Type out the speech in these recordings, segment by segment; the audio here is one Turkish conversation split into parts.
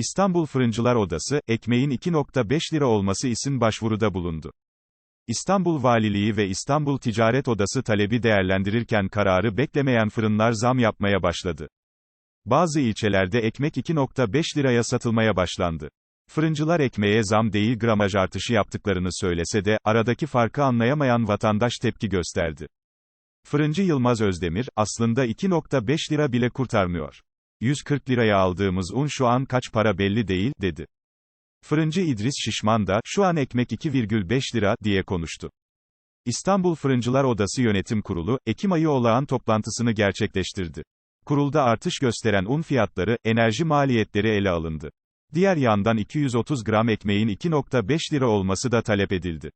İstanbul Fırıncılar Odası, ekmeğin 2.5 lira olması için başvuruda bulundu. İstanbul Valiliği ve İstanbul Ticaret Odası talebi değerlendirirken kararı beklemeyen fırınlar zam yapmaya başladı. Bazı ilçelerde ekmek 2.5 liraya satılmaya başlandı. Fırıncılar ekmeğe zam değil gramaj artışı yaptıklarını söylese de, aradaki farkı anlayamayan vatandaş tepki gösterdi. Fırıncı Yılmaz Özdemir, aslında 2.5 lira bile kurtarmıyor. 140 liraya aldığımız un şu an kaç para belli değil, dedi. Fırıncı İdris Şişman da, şu an ekmek 2,5 lira, diye konuştu. İstanbul Fırıncılar Odası Yönetim Kurulu, Ekim ayı olağan toplantısını gerçekleştirdi. Kurulda artış gösteren un fiyatları, enerji maliyetleri ele alındı. Diğer yandan 230 gram ekmeğin 2.5 lira olması da talep edildi.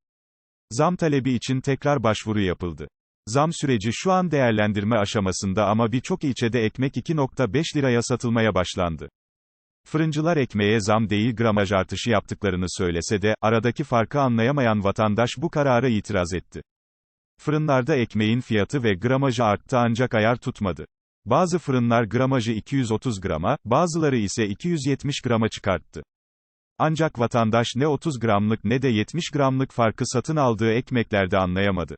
Zam talebi için tekrar başvuru yapıldı. Zam süreci şu an değerlendirme aşamasında ama birçok ilçede ekmek 2.5 liraya satılmaya başlandı. Fırıncılar ekmeğe zam değil gramaj artışı yaptıklarını söylese de, aradaki farkı anlayamayan vatandaş bu karara itiraz etti. Fırınlarda ekmeğin fiyatı ve gramajı arttı ancak ayar tutmadı. Bazı fırınlar gramajı 230 grama, bazıları ise 270 grama çıkarttı. Ancak vatandaş ne 30 gramlık ne de 70 gramlık farkı satın aldığı ekmeklerde anlayamadı.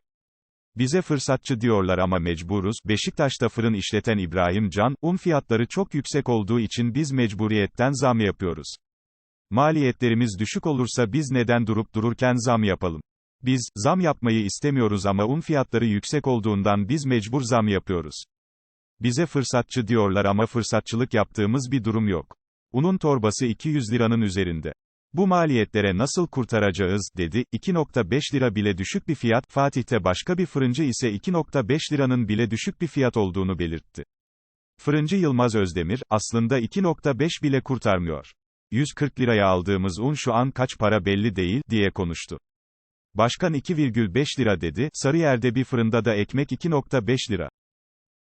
Bize fırsatçı diyorlar ama mecburuz. Beşiktaş'ta fırın işleten İbrahim Can, un fiyatları çok yüksek olduğu için biz mecburiyetten zam yapıyoruz. Maliyetlerimiz düşük olursa biz neden durup dururken zam yapalım? Biz, zam yapmayı istemiyoruz ama un fiyatları yüksek olduğundan biz mecbur zam yapıyoruz. Bize fırsatçı diyorlar ama fırsatçılık yaptığımız bir durum yok. Unun torbası 200 liranın üzerinde. Bu maliyetlere nasıl kurtaracağız, dedi, 2.5 lira bile düşük bir fiyat, Fatih'te başka bir fırıncı ise 2.5 liranın bile düşük bir fiyat olduğunu belirtti. Fırıncı Yılmaz Özdemir, aslında 2.5 bile kurtarmıyor. 140 liraya aldığımız un şu an kaç para belli değil, diye konuştu. Başkan 2,5 lira dedi, Sarıyer'de bir fırında da ekmek 2.5 lira.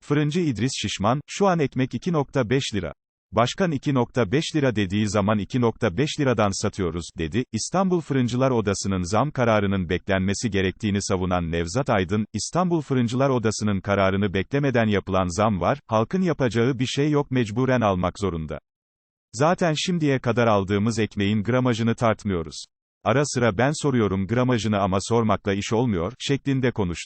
Fırıncı İdris Şişman, şu an ekmek 2.5 lira. Başkan 2.5 lira dediği zaman 2.5 liradan satıyoruz, dedi. İstanbul Fırıncılar Odası'nın zam kararının beklenmesi gerektiğini savunan Nevzat Aydın, İstanbul Fırıncılar Odası'nın kararını beklemeden yapılan zam var, halkın yapacağı bir şey yok mecburen almak zorunda. Zaten şimdiye kadar aldığımız ekmeğin gramajını tartmıyoruz. Ara sıra ben soruyorum gramajını ama sormakla iş olmuyor, şeklinde konuştu.